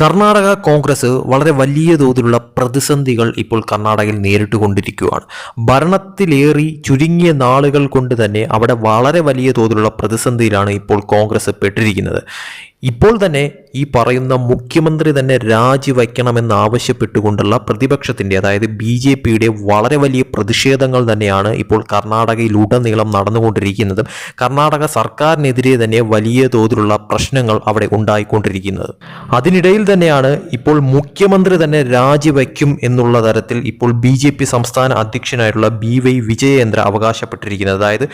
കർണാടക കോൺഗ്രസ് വളരെ വലിയ തോതിലുള്ള പ്രതിസന്ധികൾ ഇപ്പോൾ കർണാടകയിൽ നേരിട്ടുകൊണ്ടിരിക്കുകയാണ് ഭരണത്തിലേറി ചുരുങ്ങിയ നാളുകൾ കൊണ്ട് തന്നെ അവിടെ വളരെ വലിയ തോതിലുള്ള പ്രതിസന്ധിയിലാണ് ഇപ്പോൾ കോൺഗ്രസ് പെട്ടിരിക്കുന്നത്. ഇപ്പോൾ തന്നെ ഈ പറയുന്ന മുഖ്യമന്ത്രി തന്നെ രാജിവെക്കണമെന്ന് ആവശ്യപ്പെട്ടുകൊണ്ടുള്ള പ്രതിപക്ഷത്തിന്റെ അതായത് ബി ജെ പിയുടെ വളരെ വലിയ പ്രതിഷേധങ്ങൾ തന്നെയാണ് ഇപ്പോൾ കർണാടകയിലുടനീളം നടന്നുകൊണ്ടിരിക്കുന്നത്. കർണാടക സർക്കാരിനെതിരെ തന്നെ വലിയ തോതിലുള്ള പ്രശ്നങ്ങൾ അവിടെ ഉണ്ടായിക്കൊണ്ടിരിക്കുന്നത്. അതിനിടയിൽ തന്നെയാണ് ഇപ്പോൾ മുഖ്യമന്ത്രി തന്നെ രാജിവയ്ക്കും എന്നുള്ള തരത്തിൽ ഇപ്പോൾ ബി ജെ പി സംസ്ഥാന അധ്യക്ഷനായിട്ടുള്ള ബി വൈ വിജയേന്ദ്ര അവകാശപ്പെട്ടിരിക്കുന്നത്. അതായത്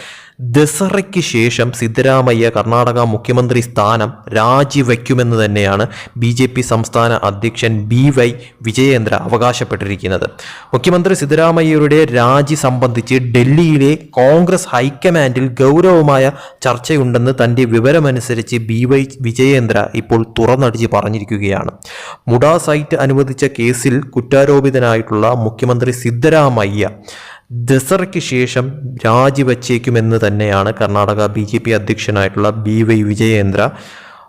ദസറയ്ക്ക് ശേഷം സിദ്ധരാമയ്യ കർണാടക മുഖ്യമന്ത്രി സ്ഥാനം രാജിവെക്കുമെന്ന് തന്നെയാണ് ബി ജെ പി സംസ്ഥാന അധ്യക്ഷൻ ബി വൈ വിജയേന്ദ്ര അവകാശപ്പെട്ടിരിക്കുന്നത്. മുഖ്യമന്ത്രി സിദ്ധരാമയ്യയുടെ രാജി സംബന്ധിച്ച് ഡൽഹിയിലെ കോൺഗ്രസ് ഹൈക്കമാൻഡിൽ ഗൗരവമായ ചർച്ചയുണ്ടെന്ന് തന്റെ വിവരമനുസരിച്ച് ബി വൈ വിജയേന്ദ്ര ഇപ്പോൾ തുറന്നടിച്ച് പറഞ്ഞിരിക്കുകയാണ്. മുഡ സൈറ്റ് അനുവദിച്ച കേസിൽ കുറ്റാരോപിതനായിട്ടുള്ള മുഖ്യമന്ത്രി സിദ്ധരാമയ്യ ദസറയ്ക്ക് ശേഷം രാജിവച്ചേക്കുമെന്ന് തന്നെയാണ് കർണാടക ബി ജെ പി അധ്യക്ഷനായിട്ടുള്ള ബി വൈ വിജയേന്ദ്ര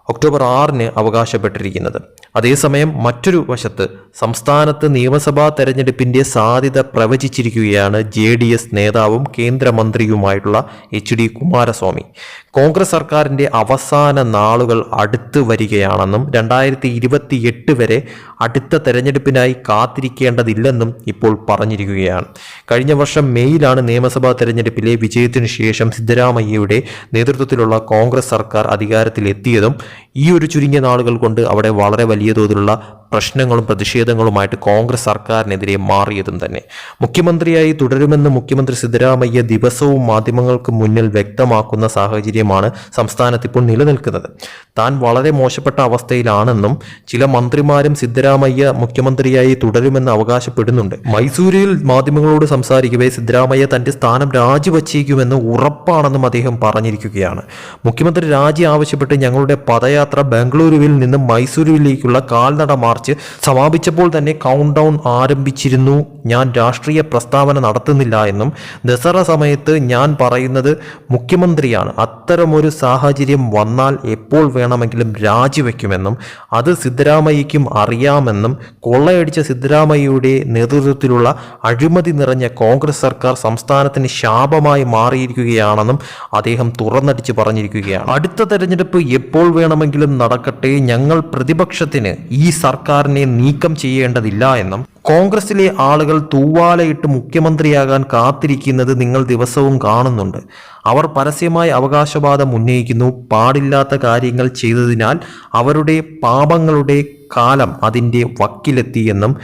ഒക്ടോബർ ആറിന് അവകാശപ്പെട്ടിരിക്കുന്നത്. അതേസമയം മറ്റൊരു വശത്ത് സംസ്ഥാനത്ത് നിയമസഭാ തെരഞ്ഞെടുപ്പിന്റെ സാധ്യത പ്രവചിച്ചിരിക്കുകയാണ് ജെ ഡി എസ് നേതാവും കേന്ദ്രമന്ത്രിയുമായിട്ടുള്ള എച്ച് ഡി കുമാരസ്വാമി. കോൺഗ്രസ് സർക്കാരിന്റെ അവസാന നാളുകൾ അടുത്ത് വരികയാണെന്നും രണ്ടായിരത്തി ഇരുപത്തി എട്ട് വരെ അടുത്ത തെരഞ്ഞെടുപ്പിനായി കാത്തിരിക്കേണ്ടതില്ലെന്നും ഇപ്പോൾ പറഞ്ഞിരിക്കുകയാണ്. കഴിഞ്ഞ വർഷം മെയ്യിലാണ് നിയമസഭാ തെരഞ്ഞെടുപ്പിലെ വിജയത്തിനു ശേഷം സിദ്ധരാമയ്യയുടെ നേതൃത്വത്തിലുള്ള കോൺഗ്രസ് സർക്കാർ അധികാരത്തിലെത്തിയതും ഈ ഒരു ചുരുങ്ങിയ നാളുകൾ കൊണ്ട് അവിടെ വളരെ വലിയ തോതിലുള്ള പ്രശ്നങ്ങളും പ്രതിഷേധങ്ങളുമായിട്ട് കോൺഗ്രസ് സർക്കാരിനെതിരെ മാറിയതും തന്നെ. മുഖ്യമന്ത്രിയായി തുടരുമെന്ന് മുഖ്യമന്ത്രി സിദ്ധരാമയ്യ ദിവസവും മാധ്യമങ്ങൾക്ക് മുന്നിൽ വ്യക്തമാക്കുന്ന സാഹചര്യമാണ് സംസ്ഥാനത്ത് ഇപ്പോൾ നിലനിൽക്കുന്നത്. താൻ വളരെ മോശപ്പെട്ട അവസ്ഥയിലാണെന്നും ചില മന്ത്രിമാരും സിദ്ധരാമയ്യ മുഖ്യമന്ത്രിയായി തുടരുമെന്ന് അവകാശപ്പെടുന്നുണ്ട്. മൈസൂരിൽ മാധ്യമങ്ങളോട് സംസാരിക്കവേ സിദ്ധരാമയ്യ തന്റെ സ്ഥാനം രാജിവച്ചേക്കുമെന്ന് ഉറപ്പാണെന്നും അദ്ദേഹം പറഞ്ഞിരിക്കുകയാണ്. മുഖ്യമന്ത്രി രാജി ആവശ്യപ്പെട്ട് ഞങ്ങളുടെ പദയാത്ര ബംഗളൂരുവിൽ നിന്ന് മൈസൂരുവിലേക്കുള്ള കാൽനട മാർച്ച് സമാപിച്ചപ്പോൾ തന്നെ കൗണ്ട് ഡൗൺ ആരംഭിച്ചിരുന്നു. ഞാൻ രാഷ്ട്രീയ പ്രസ്താവന നടത്തുന്നില്ല എന്നും ദസറ സമയത്ത് ഞാൻ പറയുന്നത് മുഖ്യമന്ത്രിയാണ്. അത്തരമൊരു സാഹചര്യം വന്നാൽ എപ്പോൾ വേണമെങ്കിലും രാജിവെക്കുമെന്നും അത് സിദ്ധരാമയ്യയ്ക്കും അറിയാമെന്നും കൊള്ളയടിച്ച സിദ്ധരാമയ്യയുടെ നേതൃത്വത്തിലുള്ള അഴിമതി നിറഞ്ഞ കോൺഗ്രസ് സർക്കാർ സംസ്ഥാനത്തിന് ശാപമായി മാറിയിരിക്കുകയാണെന്നും അദ്ദേഹം തുറന്നടിച്ച് പറഞ്ഞിരിക്കുകയാണ്. അടുത്ത തെരഞ്ഞെടുപ്പ് എപ്പോൾ വേണമെങ്കിലും നടക്കട്ടെ ഞങ്ങൾ പ്രതിപക്ഷത്തിന് ഈ സർക്കാരിനെ നീക്കം ചെയ്യേണ്ടതില്ല എന്നും കോൺഗ്രസിലെ ആളുകൾ തൂവാലയിട്ട് മുഖ്യമന്ത്രിയാകാൻ കാത്തിരിക്കുന്നത് നിങ്ങൾ ദിവസവും കാണുന്നുണ്ട്. അവർ പരസ്യമായി അവകാശവാദം ഉന്നയിക്കുന്നു. പാടില്ലാത്ത കാര്യങ്ങൾ ചെയ്തതിനാൽ അവരുടെ പാപങ്ങളുടെ കാലം അതിന്റെ വക്കിലെത്തിയെന്നും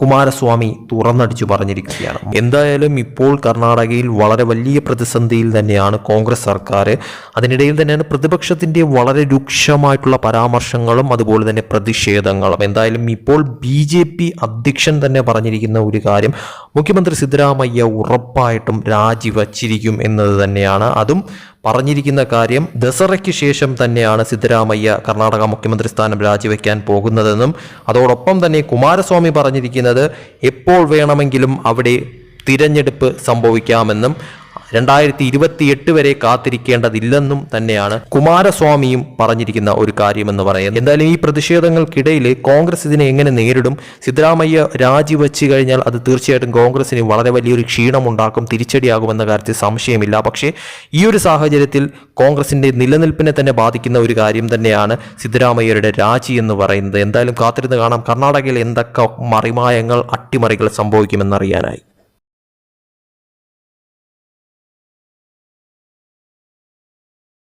കുമാരസ്വാമി തുറന്നടിച്ചു പറഞ്ഞിരിക്കുകയാണ്. എന്തായാലും ഇപ്പോൾ കർണാടകയിൽ വളരെ വലിയ പ്രതിസന്ധിയിൽ തന്നെയാണ് കോൺഗ്രസ് സർക്കാർ അതിനിടയിൽ തന്നെയാണ് പ്രതിപക്ഷത്തിന്റെ വളരെ രൂക്ഷമായിട്ടുള്ള പരാമർശങ്ങളും അതുപോലെ തന്നെ പ്രതിഷേധങ്ങളും. എന്തായാലും ഇപ്പോൾ ബി ജെ പി അധ്യക്ഷൻ തന്നെ പറഞ്ഞിരിക്കുന്ന ഒരു കാര്യം മുഖ്യമന്ത്രി സിദ്ധരാമയ്യ ഉറപ്പായിട്ടും രാജിവച്ചിരിക്കും എന്നത് തന്നെയാണ്. അതും പറഞ്ഞിരിക്കുന്ന കാര്യം ദസറയ്ക്ക് ശേഷം തന്നെയാണ് സിദ്ധരാമയ്യ കർണാടക മുഖ്യമന്ത്രി സ്ഥാനം രാജിവെക്കാൻ പോകുന്നതെന്നും അതോടൊപ്പം തന്നെ കുമാരസ്വാമി പറഞ്ഞിരിക്കുന്നത് എപ്പോൾ വേണമെങ്കിലും അവിടെ തിരഞ്ഞെടുപ്പ് സംഭവിക്കാമെന്നും രണ്ടായിരത്തി ഇരുപത്തിയെട്ട് വരെ കാത്തിരിക്കേണ്ടതില്ലെന്നും തന്നെയാണ് കുമാരസ്വാമിയും പറഞ്ഞിരിക്കുന്ന ഒരു കാര്യമെന്ന് പറയുന്നത്. എന്തായാലും ഈ പ്രതിഷേധങ്ങൾക്കിടയിൽ കോൺഗ്രസ് ഇതിനെ എങ്ങനെ നേരിടും? സിദ്ധരാമയ്യ രാജിവെച്ച് കഴിഞ്ഞാൽ അത് തീർച്ചയായിട്ടും കോൺഗ്രസിന് വളരെ വലിയൊരു ക്ഷീണം ഉണ്ടാക്കും തിരിച്ചടിയാകുമെന്ന കാര്യത്തിൽ സംശയമില്ല. പക്ഷേ ഈ ഒരു സാഹചര്യത്തിൽ കോൺഗ്രസിന്റെ നിലനിൽപ്പിനെ തന്നെ ബാധിക്കുന്ന ഒരു കാര്യം തന്നെയാണ് സിദ്ധരാമയ്യരുടെ രാജി എന്ന് പറയുന്നത്. എന്തായാലും കാത്തിരുന്ന് കാണാം. കർണാടകയിൽ എന്തൊക്കെ മറിമായങ്ങൾ അട്ടിമറികൾ സംഭവിക്കുമെന്നറിയാനായി